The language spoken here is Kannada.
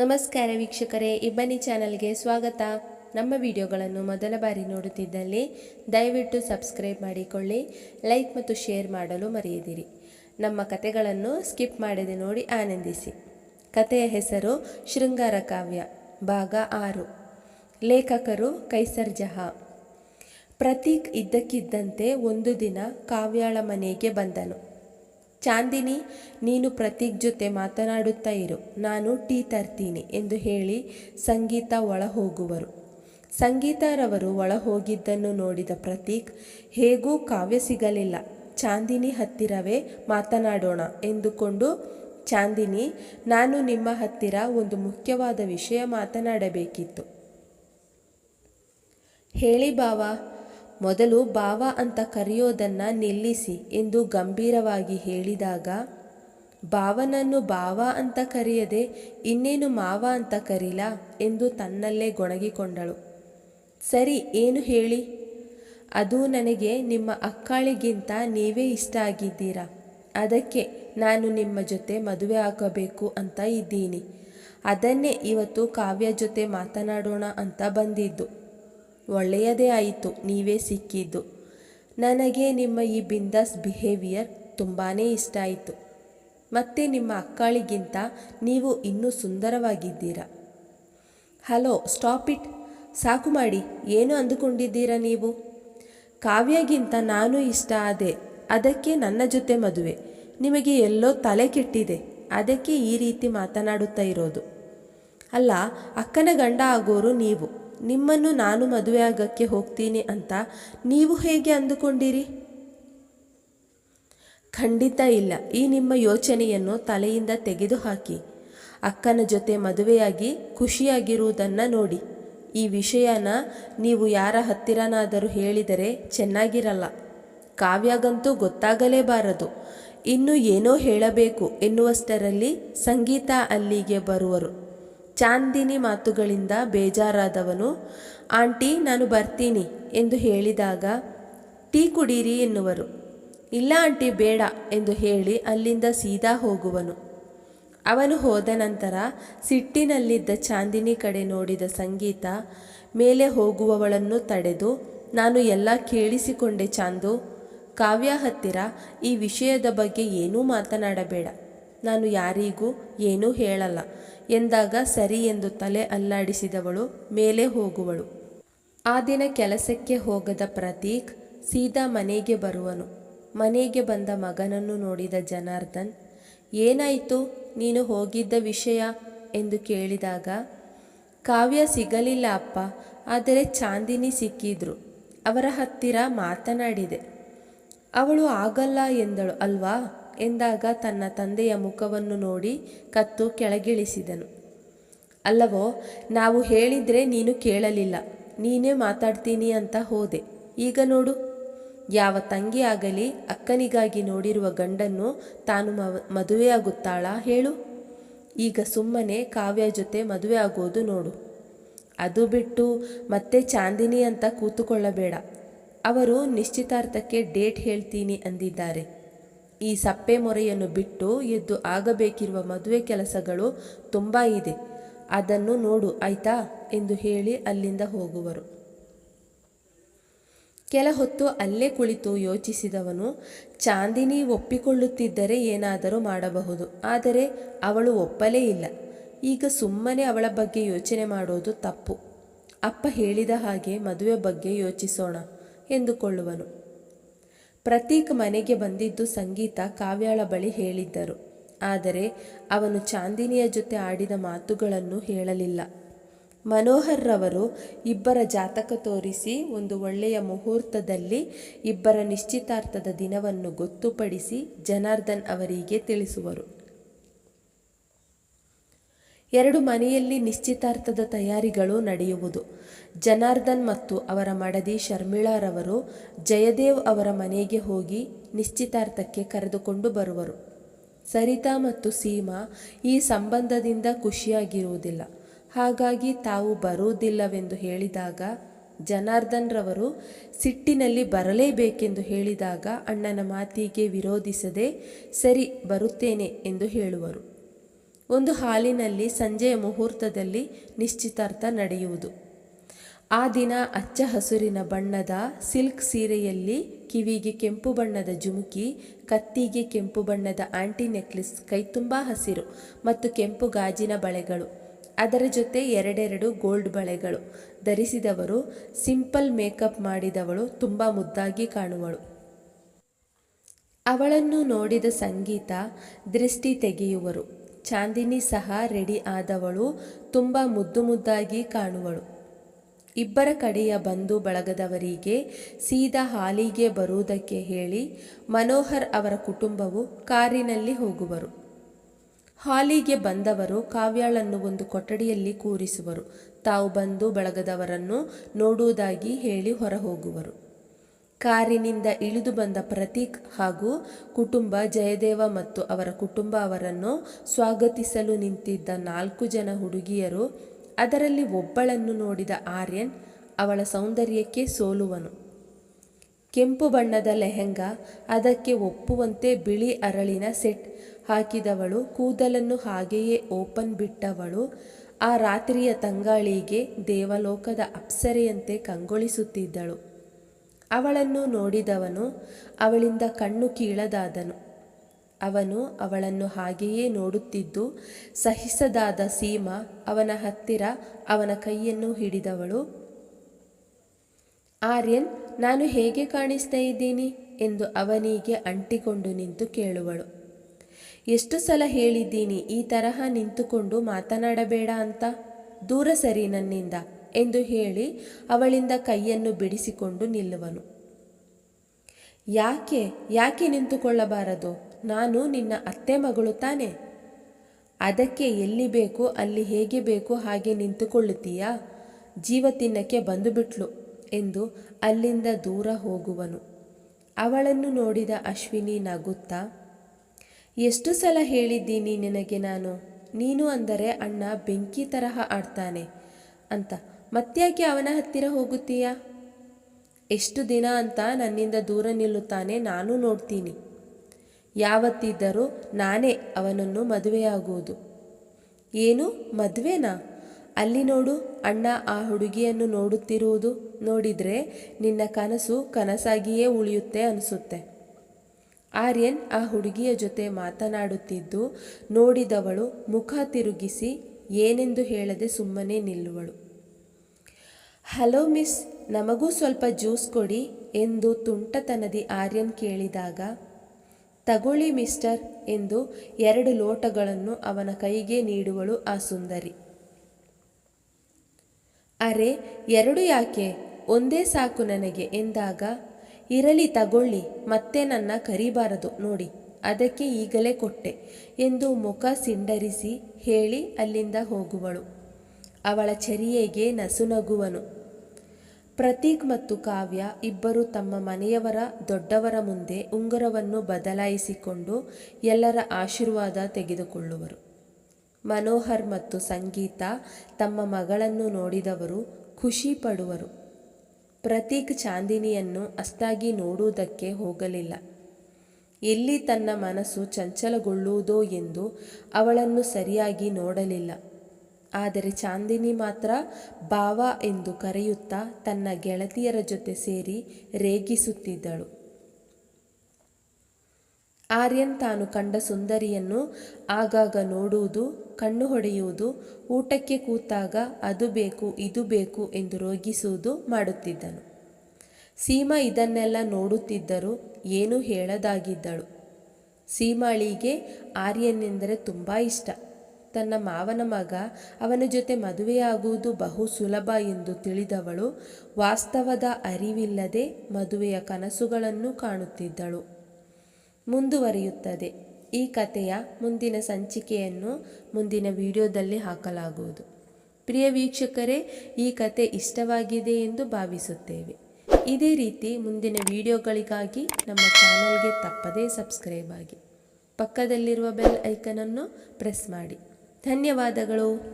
ನಮಸ್ಕಾರ ವೀಕ್ಷಕರೇ ಇಬ್ಬನಿ ಚಾನಲ್ಗೆ ಸ್ವಾಗತ. ನಮ್ಮ ವಿಡಿಯೋಗಳನ್ನು ಮೊದಲ ಬಾರಿ ನೋಡುತ್ತಿದ್ದಲ್ಲಿ ದಯವಿಟ್ಟು ಸಬ್ಸ್ಕ್ರೈಬ್ ಮಾಡಿಕೊಳ್ಳಿ, ಲೈಕ್ ಮತ್ತು ಶೇರ್ ಮಾಡಲು ಮರೆಯದಿರಿ. ನಮ್ಮ ಕತೆಗಳನ್ನು ಸ್ಕಿಪ್ ಮಾಡದೆ ನೋಡಿ ಆನಂದಿಸಿ. ಕತೆಯ ಹೆಸರು ಶೃಂಗಾರ ಕಾವ್ಯ, ಭಾಗ ಆರು. ಲೇಖಕರು ಕೈಸರ್ ಜಹಾ. ಪ್ರತೀಕ್ ಇದ್ದಕ್ಕಿದ್ದಂತೆ ಒಂದು ದಿನ ಕಾವ್ಯಾಳ ಮನೆಗೆ ಬಂದನು. ಚಾಂದಿನಿ, ನೀನು ಪ್ರತೀಕ್ ಜೊತೆ ಮಾತನಾಡುತ್ತಾ ಇರು. ನಾನು ಟೀ ತರ್ತೀನಿ ಎಂದು ಹೇಳಿ ಸಂಗೀತ ಒಳ ಹೋಗುವರು ಸಂಗೀತಾರವರು ಒಳ ಹೋಗಿದ್ದನ್ನು ನೋಡಿದ ಪ್ರತೀಕ್, ಹೇಗೂ ಕಾವ್ಯ ಸಿಗಲಿಲ್ಲ. ಚಾಂದಿನಿ ಹತ್ತಿರವೇ ಮಾತನಾಡೋಣ ಎಂದುಕೊಂಡು, ಚಾಂದಿನಿ, ನಾನು ನಿಮ್ಮ ಹತ್ತಿರ ಒಂದು ಮುಖ್ಯವಾದ ವಿಷಯ ಮಾತನಾಡಬೇಕಿತ್ತು. ಹೇಳಿ ಬಾವ. ಮೊದಲು ಬಾವ ಅಂತ ಕರೆಯೋದನ್ನ ನಿಲ್ಲಿಸಿ ಎಂದು ಗಂಭೀರವಾಗಿ ಹೇಳಿದಾಗ, ಬಾವನನ್ನು ಬಾವ ಅಂತ ಕರೆಯದೆ ಇನ್ನೇನು ಮಾವ ಅಂತ ಕರೀಲಾ? ಎಂದು ತನ್ನಲ್ಲೇ ಗೊಣಗಿಕೊಂಡಳು. ಸರಿ, ಏನು ಹೇಳಿ? ಅದು ನನಗೆ ನಿಮ್ಮ ಅಕ್ಕಾಳಿಗಿಂತ ನೀವೇ ಇಷ್ಟ ಆಗಿದ್ದೀರಾ? ಅದಕ್ಕೆ ನಾನು ನಿಮ್ಮ ಜೊತೆ ಮದುವೆ ಆಗಬೇಕು ಅಂತ ಇದ್ದೀನಿ. ಅದನ್ನೇ ಇವತ್ತು ಕಾವ್ಯ ಜೊತೆ ಮಾತನಾಡೋಣ ಅಂತ ಬಂದಿದ್ದು. ಒಳ್ಳೆಯದೇ ಆಯಿತು, ನೀವೇ ಸಿಕ್ಕಿದ್ದು. ನನಗೆ ನಿಮ್ಮ ಈ ಬಿಂದಾಸ್ ಬಿಹೇವಿಯರ್ ತುಂಬಾ ಇಷ್ಟ ಆಯಿತು. ಮತ್ತೆ ನಿಮ್ಮ ಅಕ್ಕಾಳಿಗಿಂತ ನೀವು ಇನ್ನೂ ಸುಂದರವಾಗಿದ್ದೀರಾ? Hello, stop it. ಸಾಕು ಮಾಡಿ, ಏನು ಅಂದುಕೊಂಡಿದ್ದೀರಾ ನೀವು? ಕಾವ್ಯಗಿಂತ ನಾನು ಇಷ್ಟ ಆದೆ, ಅದಕ್ಕೆ ನನ್ನ ಜೊತೆ ಮದುವೆ. ನಿಮಗೆ ಎಲ್ಲೋ ತಲೆ ಕೆಟ್ಟಿದೆ, ಅದಕ್ಕೆ ಈ ರೀತಿ ಮಾತನಾಡುತ್ತಾ ಇರೋದು. ಅಲ್ಲ, ಅಕ್ಕನ ಗಂಡ ಆಗೋರು ನೀವು. ನಿಮ್ಮನ್ನು ನಾನು ಮದುವೆ ಆಗಕ್ಕೆ ಹೋಗ್ತೀನಿ ಅಂತ ನೀವು ಹೇಗೆ ಅಂದುಕೊಂಡಿರಿ? ಖಂಡಿತ ಇಲ್ಲ. ಈ ನಿಮ್ಮ ಯೋಚನೆಯನ್ನು ತಲೆಯಿಂದ ತೆಗೆದುಹಾಕಿ. ಅಕ್ಕನ ಜೊತೆ ಮದುವೆಯಾಗಿ ಖುಷಿಯಾಗಿರುವುದನ್ನು ನೋಡಿ. ಈ ವಿಷಯನ ನೀವು ಯಾರ ಹತ್ತಿರನಾದರೂ ಹೇಳಿದರೆ ಚೆನ್ನಾಗಿರಲ್ಲ. ಕಾವ್ಯಾಗಂತೂ ಗೊತ್ತಾಗಲೇಬಾರದು. ಇನ್ನು ಏನೋ ಹೇಳಬೇಕು ಎನ್ನುವಷ್ಟರಲ್ಲಿ ಸಂಗೀತ ಅಲ್ಲಿಗೆ ಬರುವರು. ಚಾಂದಿನಿ ಮಾತುಗಳಿಂದ ಬೇಜಾರಾದವನು, ಆಂಟಿ, ನಾನು ಬರ್ತೀನಿ ಎಂದು ಹೇಳಿದಾಗ, ಟೀ ಕುಡೀರಿ ಎನ್ನುವರು. ಇಲ್ಲ ಆಂಟಿ, ಬೇಡ ಎಂದು ಹೇಳಿ ಅಲ್ಲಿಂದ ಸೀದಾ ಹೋಗುವನು. ಅವನು ಹೋದ ನಂತರ ಸಿಟ್ಟಿನಲ್ಲಿದ್ದ ಚಾಂದಿನಿ ಕಡೆ ನೋಡಿದ ಸಂಗೀತ, ಮೇಲೆ ಹೋಗುವವಳನ್ನು ತಡೆದು, ನಾನು ಎಲ್ಲ ಕೇಳಿಸಿಕೊಂಡೆ ಚಾಂದು, ಕಾವ್ಯ ಹತ್ತಿರ, ಈ ವಿಷಯದ ಬಗ್ಗೆ ಏನೂ ಮಾತನಾಡಬೇಡ. ನಾನು ಯಾರಿಗೂ ಏನೂ ಹೇಳಲ್ಲ. ಎಂದಾಗ ಸರಿ ಎಂದು ತಲೆ ಅಲ್ಲಾಡಿಸಿದವಳು ಮೇಲೆ ಹೋಗುವಳು. ಆ ದಿನ ಕೆಲಸಕ್ಕೆ ಹೋಗದ ಪ್ರತೀಕ್ ಸೀದಾ ಮನೆಗೆ ಬರುವನು. ಮನೆಗೆ ಬಂದ ಮಗನನ್ನು ನೋಡಿದ ಜನಾರ್ದನ್, ಏನಾಯಿತು, ನೀನು ಹೋಗಿದ್ದ ವಿಷಯ? ಎಂದು ಕೇಳಿದಾಗ, ಕಾವ್ಯ ಸಿಗಲಿಲ್ಲ ಅಪ್ಪ, ಆದರೆ ಚಾಂದಿನಿ ಸಿಕ್ಕಿದ್ರು. ಅವರ ಹತ್ತಿರ ಮಾತನಾಡಿದೆ. ಅವಳು ಆಗಲ್ಲ ಎಂದಳು ಅಲ್ವಾ? ಎಂದಾಗ ತನ್ನ ತಂದೆಯ ಮುಖವನ್ನು ನೋಡಿ ಕತ್ತು ಕೆಳಗಿಳಿಸಿದನು. ಅಲ್ಲವೋ, ನಾವು ಹೇಳಿದ್ರೆ ನೀನು ಕೇಳಲಿಲ್ಲ, ನೀನೇ ಮಾತಾಡ್ತೀನಿ ಅಂತ ಹೋದೆ. ಈಗ ನೋಡು. ಯಾವ ತಂಗಿ ಆಗಲಿ ಅಕ್ಕನಿಗಾಗಿ ನೋಡಿರುವ ಗಂಡನ್ನು ತಾನು ಮದುವೆಯಾಗುತ್ತಾಳಾ ಹೇಳು. ಈಗ ಸುಮ್ಮನೆ ಕಾವ್ಯ ಜೊತೆ ಮದುವೆ ಆಗೋದು ನೋಡು. ಅದು ಬಿಟ್ಟು ಮತ್ತೆ ಚಾಂದಿನಿ ಅಂತ ಕೂತುಕೊಳ್ಳಬೇಡ. ಅವರು ನಿಶ್ಚಿತಾರ್ಥಕ್ಕೆ ಡೇಟ್ ಹೇಳ್ತೀನಿ ಅಂದಿದ್ದಾರೆ. ಈ ಸಪ್ಪೆ ಮೊರೆಯನ್ನು ಬಿಟ್ಟು ಎದ್ದು ಆಗಬೇಕಿರುವ ಮದುವೆ ಕೆಲಸಗಳು ತುಂಬ ಇದೆ. ಅದನ್ನು ನೋಡು, ಆಯ್ತಾ? ಎಂದು ಹೇಳಿ ಅಲ್ಲಿಂದ ಹೋಗುವರು. ಕೆಲ ಹೊತ್ತು ಅಲ್ಲೇ ಕುಳಿತು ಯೋಚಿಸಿದವನು, ಚಾಂದಿನಿ ಒಪ್ಪಿಕೊಳ್ಳುತ್ತಿದ್ದರೆ ಏನಾದರೂ ಮಾಡಬಹುದು, ಆದರೆ ಅವಳು ಒಪ್ಪಲೇ ಇಲ್ಲ. ಈಗ ಸುಮ್ಮನೆ ಅವಳ ಬಗ್ಗೆ ಯೋಚನೆ ಮಾಡೋದು ತಪ್ಪು. ಅಪ್ಪ ಹೇಳಿದ ಹಾಗೆ ಮದುವೆ ಬಗ್ಗೆ ಯೋಚಿಸೋಣ, ಎಂದುಕೊಳ್ಳುವನು. ಪ್ರತೀಕ್ ಮನೆಗೆ ಬಂದಿದ್ದು ಸಂಗೀತ ಕಾವ್ಯಾಳ ಬಳಿ ಹೇಳಿದ್ದರು. ಆದರೆ ಅವನು ಚಾಂದಿನಿಯ ಜೊತೆ ಆಡಿದ ಮಾತುಗಳನ್ನು ಹೇಳಲಿಲ್ಲ. ಮನೋಹರ್ರವರು ಇಬ್ಬರ ಜಾತಕ ತೋರಿಸಿ ಒಂದು ಒಳ್ಳೆಯ ಮುಹೂರ್ತದಲ್ಲಿ ಇಬ್ಬರ ನಿಶ್ಚಿತಾರ್ಥದ ದಿನವನ್ನು ಗೊತ್ತುಪಡಿಸಿ ಜನಾರ್ದನ್ ಅವರಿಗೆ ತಿಳಿಸುವರು. ಎರಡು ಮನೆಯಲ್ಲಿ ನಿಶ್ಚಿತಾರ್ಥದ ತಯಾರಿಗಳು ನಡೆಯುವುದು. ಜನಾರ್ದನ್ ಮತ್ತು ಅವರ ಮಡದಿ ಶರ್ಮಿಳಾರವರು ಜಯದೇವ್ ಅವರ ಮನೆಗೆ ಹೋಗಿ ನಿಶ್ಚಿತಾರ್ಥಕ್ಕೆ ಕರೆದುಕೊಂಡು ಬರುವರು. ಸರಿತಾ ಮತ್ತು ಸೀಮಾ ಈ ಸಂಬಂಧದಿಂದ ಖುಷಿಯಾಗಿರುವುದಿಲ್ಲ. ಹಾಗಾಗಿ ತಾವು ಬರುವುದಿಲ್ಲವೆಂದು ಹೇಳಿದಾಗ ಜನಾರ್ದನ್ ರವರು ಸಿಟ್ಟಿನಲ್ಲಿ ಬರಲೇಬೇಕೆಂದು ಹೇಳಿದಾಗ ಅಣ್ಣನ ಮಾತಿಗೆ ವಿರೋಧಿಸದೆ, ಸರಿ, ಬರುತ್ತೇನೆ ಎಂದು ಹೇಳುವರು. ಒಂದು ಹಾಲಿನಲ್ಲಿ ಸಂಜೆಯ ಮುಹೂರ್ತದಲ್ಲಿ ನಿಶ್ಚಿತಾರ್ಥ ನಡೆಯುವುದು. ಆ ದಿನ ಅಚ್ಚ ಹಸುರಿನ ಬಣ್ಣದ ಸಿಲ್ಕ್ ಸೀರೆಯಲ್ಲಿ ಕಿವಿಗೆ ಕೆಂಪು ಬಣ್ಣದ ಜುಮುಕಿ, ಕತ್ತಿಗೆ ಕೆಂಪು ಬಣ್ಣದ ಆಂಟಿ ನೆಕ್ಲೆಸ್, ಕೈತುಂಬ ಹಸಿರು ಮತ್ತು ಕೆಂಪು ಗಾಜಿನ ಬಳೆಗಳು. ಅದರ ಜೊತೆ ಎರಡೆರಡು ಗೋಲ್ಡ್ ಬಳೆಗಳು. ಧರಿಸಿದವರು ಸಿಂಪಲ್ ಮೇಕಪ್ ಮಾಡಿದವಳು ತುಂಬ ಮುದ್ದಾಗಿ ಕಾಣುವಳು. ಅವಳನ್ನು ನೋಡಿದ ಸಂಗೀತ ದೃಷ್ಟಿ ತೆಗೆಯುವರು. ಚಾಂದಿನಿ ಸಹ ರೆಡಿ ಆದವಳು, ತುಂಬ ಮುದ್ದು ಮುದ್ದಾಗಿ ಕಾಣುವಳು. ಇಬ್ಬರ ಕಡೆಯ ಬಂಧು ಬಳಗದವರಿಗೆ ಸೀದಾ ಹಾಲಿಗೆ ಬರುವುದಕ್ಕೆ ಹೇಳಿ ಮನೋಹರ್ ಅವರ ಕುಟುಂಬವು ಕಾರಿನಲ್ಲಿ ಹೋಗುವರು. ಹಾಲಿಗೆ ಬಂದವರು ಕಾವ್ಯಾಳನ್ನು ಒಂದು ಕೊಠಡಿಯಲ್ಲಿ ಕೂರಿಸುವರು. ತಾವು ಬಂದು ಬಳಗದವರನ್ನು ನೋಡುವುದಾಗಿ ಹೇಳಿ ಹೊರಹೋಗುವರು. ಕಾರಿನಿಂದ ಇಳಿದು ಬಂದ ಪ್ರತೀಕ್ ಹಾಗೂ ಕುಟುಂಬ ಜಯದೇವ ಮತ್ತು ಅವರ ಕುಟುಂಬ ಅವರನ್ನು ಸ್ವಾಗತಿಸಲು ನಿಂತಿದ್ದ ನಾಲ್ಕು ಜನ ಹುಡುಗಿಯರು, ಅದರಲ್ಲಿ ಒಬ್ಬಳನ್ನು ನೋಡಿದ ಆರ್ಯನ್ ಅವಳ ಸೌಂದರ್ಯಕ್ಕೆ ಸೋಲುವನು. ಕೆಂಪು ಬಣ್ಣದ ಲೆಹೆಂಗಾ, ಅದಕ್ಕೆ ಒಪ್ಪುವಂತೆ ಬಿಳಿ ಅರಳಿನ ಸೆಟ್ ಹಾಕಿದವಳು, ಕೂದಲನ್ನು ಹಾಗೆಯೇ ಓಪನ್ ಬಿಟ್ಟವಳು. ಆ ರಾತ್ರಿಯ ತಂಗಾಳಿಗೆ ದೇವಲೋಕದ ಅಪ್ಸರೆಯಂತೆ ಕಂಗೊಳಿಸುತ್ತಿದ್ದಳು. ಅವಳನ್ನು ನೋಡಿದವನು ಅವಳಿಂದ ಕಣ್ಣು ಕೀಳದಾದನು. ಅವನು ಅವಳನ್ನು ಹಾಗೆಯೇ ನೋಡುತ್ತಿದ್ದು, ಸಹಿಸದಾದ ಸೀಮಾ ಅವನ ಹತ್ತಿರ ಅವನ ಕೈಯನ್ನು ಹಿಡಿದವಳು, ಆರ್ಯನ್, ನಾನು ಹೇಗೆ ಕಾಣಿಸ್ತಾ ಇದ್ದೀನಿ? ಎಂದು ಅವನಿಗೆ ಅಂಟಿಕೊಂಡು ನಿಂತು ಕೇಳುವಳು. ಎಷ್ಟು ಸಲ ಹೇಳಿದ್ದೀನಿ ಈ ತರಹ ನಿಂತುಕೊಂಡು ಮಾತನಾಡಬೇಡ ಅಂತ. ದೂರ ಸರಿ ನನ್ನಿಂದ. ಎಂದು ಹೇಳಿ ಅವಳಿಂದ ಕೈಯನ್ನು ಬಿಡಿಸಿಕೊಂಡು ನಿಲ್ಲುವನು. ಯಾಕೆ ಯಾಕೆ ನಿಂತುಕೊಳ್ಳಬಾರದು? ನಾನು ನಿನ್ನ ಅತ್ತೆ ಮಗಳು ತಾನೆ. ಅದಕ್ಕೆ ಎಲ್ಲಿ ಬೇಕು, ಅಲ್ಲಿ ಹೇಗೆ ಬೇಕು, ಹಾಗೆ ನಿಂತುಕೊಳ್ಳುತ್ತೀಯಾ? ಜೀವ ತಿನ್ನಕ್ಕೆ ಬಂದು ಬಿಟ್ಲು ಎಂದು ಅಲ್ಲಿಂದ ದೂರ ಹೋಗುವನು. ಅವಳನ್ನು ನೋಡಿದ ಅಶ್ವಿನಿ ನಗುತ್ತಾ, ಎಷ್ಟು ಸಲ ಹೇಳಿದ್ದೀನಿ ನಿನಗೆ ನಾನು? ನೀನು ಅಂದರೆ ಅಣ್ಣ ಬೆಂಕಿ ತರಹ ಆಡ್ತಾನೆ ಅಂತ. ಮತ್ತ್ಯಾಕೆ ಅವನ ಹತ್ತಿರ ಹೋಗುತ್ತೀಯಾ? ಎಷ್ಟು ದಿನ ಅಂತ ನನ್ನಿಂದ ದೂರ ನಿಲ್ಲುತ್ತಾನೆ ನಾನು ನೋಡ್ತೀನಿ. ಯಾವತ್ತಿದ್ದರೂ ನಾನೇ ಅವನನ್ನು ಮದುವೆಯಾಗುವುದು. ಏನು, ಮದುವೆನಾ? ಅಲ್ಲಿ ನೋಡು, ಅಣ್ಣ ಆ ಹುಡುಗಿಯನ್ನು ನೋಡುತ್ತಿರುವುದು ನೋಡಿದರೆ ನಿನ್ನ ಕನಸು ಕನಸಾಗಿಯೇ ಉಳಿಯುತ್ತೆ ಅನಿಸುತ್ತೆ. ಆರ್ಯನ್ ಆ ಹುಡುಗಿಯ ಜೊತೆ ಮಾತನಾಡುತ್ತಿದ್ದು ನೋಡಿದವಳು ಮುಖ ತಿರುಗಿಸಿ ಏನೆಂದು ಹೇಳದೆ ಸುಮ್ಮನೆ ನಿಲ್ಲುವಳು. ಹಲೋ ಮಿಸ್, ನಮಗೂ ಸ್ವಲ್ಪ ಜ್ಯೂಸ್ ಕೊಡಿ ಎಂದು ತುಂಟತನದಿ ಆರ್ಯನ್ ಕೇಳಿದಾಗ, ತಗೊಳ್ಳಿ ಮಿಸ್ಟರ್ ಎಂದು ಎರಡು ಲೋಟಗಳನ್ನು ಅವನ ಕೈಗೆ ನೀಡುವಳು ಆ ಸುಂದರಿ. ಅರೆ, ಎರಡು ಯಾಕೆ? ಒಂದೇ ಸಾಕು ನನಗೆ ಎಂದಾಗ, ಇರಲಿ ತಗೊಳ್ಳಿ, ಮತ್ತೆ ನನ್ನ ಕರಿಬಾರದು, ನೋಡಿ, ಅದಕ್ಕೆ ಈಗಲೇ ಕೊಟ್ಟೆ ಎಂದು ಮುಖ ಸಿಂಡರಿಸಿ ಹೇಳಿ ಅಲ್ಲಿಂದ ಹೋಗುವಳು. ಅವಳ ಚರಿಯೆಗೆ ನಸುನಗುವನು. ಪ್ರತೀಕ್ ಮತ್ತು ಕಾವ್ಯ ಇಬ್ಬರು ತಮ್ಮ ಮನೆಯವರ ದೊಡ್ಡವರ ಮುಂದೆ ಉಂಗುರವನ್ನು ಬದಲಾಯಿಸಿಕೊಂಡು ಎಲ್ಲರ ಆಶೀರ್ವಾದ ತೆಗೆದುಕೊಳ್ಳುವರು. ಮನೋಹರ್ ಮತ್ತು ಸಂಗೀತ ತಮ್ಮ ಮಗಳನ್ನು ನೋಡಿದವರು ಖುಷಿ ಪಡುವರು. ಪ್ರತೀಕ್ ಚಾಂದಿನಿಯನ್ನು ಅಷ್ಟಾಗಿ ನೋಡುವುದಕ್ಕೆ ಹೋಗಲಿಲ್ಲ. ಎಲ್ಲಿ ತನ್ನ ಮನಸ್ಸು ಚಂಚಲಗೊಳ್ಳುವುದೋ ಎಂದು ಅವಳನ್ನು ಸರಿಯಾಗಿ ನೋಡಲಿಲ್ಲ. ಆದರೆ ಚಾಂದಿನಿ ಮಾತ್ರ ಬಾವ ಎಂದು ಕರೆಯುತ್ತಾ ತನ್ನ ಗೆಳತಿಯರ ಜೊತೆ ಸೇರಿ ರೇಗಿಸುತ್ತಿದ್ದಳು. ಆರ್ಯನ್ ತಾನು ಕಂಡ ಸುಂದರಿಯನ್ನು ಆಗಾಗ ನೋಡುವುದು, ಕಣ್ಣು ಹೊಡೆಯುವುದು, ಊಟಕ್ಕೆ ಕೂತಾಗ ಅದು ಬೇಕು, ಇದು ಬೇಕು ಎಂದು ರೋಗಿಸುವುದು ಮಾಡುತ್ತಿದ್ದನು. ಸೀಮಾ ಇದನ್ನೆಲ್ಲ ನೋಡುತ್ತಿದ್ದರೂ ಏನೂ ಹೇಳದಾಗಿದ್ದಳು. ಸೀಮಾಳಿಗೆ ಆರ್ಯನ್ ಎಂದರೆ ತುಂಬ ಇಷ್ಟ. ತನ್ನ ಮಾವನ ಮಗ ಅವನ ಜೊತೆ ಮದುವೆಯಾಗುವುದು ಬಹು ಸುಲಭ ಎಂದು ತಿಳಿದವಳು. ವಾಸ್ತವದ ಅರಿವಿಲ್ಲದೆ ಮದುವೆಯ ಕನಸುಗಳನ್ನು ಕಾಣುತ್ತಿದ್ದಳು. ಮುಂದುವರಿಯುತ್ತದೆ. ಈ ಕಥೆಯ ಮುಂದಿನ ಸಂಚಿಕೆಯನ್ನು ಮುಂದಿನ ವಿಡಿಯೋದಲ್ಲಿ ಹಾಕಲಾಗುವುದು. ಪ್ರಿಯ ವೀಕ್ಷಕರೇ, ಈ ಕತೆ ಇಷ್ಟವಾಗಿದೆ ಎಂದು ಭಾವಿಸುತ್ತೇವೆ. ಇದೇ ರೀತಿ ಮುಂದಿನ ವಿಡಿಯೋಗಳಿಗಾಗಿ ನಮ್ಮ ಚಾನಲ್ಗೆ ತಪ್ಪದೇ ಸಬ್ಸ್ಕ್ರೈಬ್ ಆಗಿ. ಪಕ್ಕದಲ್ಲಿರುವ ಬೆಲ್ ಐಕನನ್ನು ಪ್ರೆಸ್ ಮಾಡಿ. ಧನ್ಯವಾದಗಳು.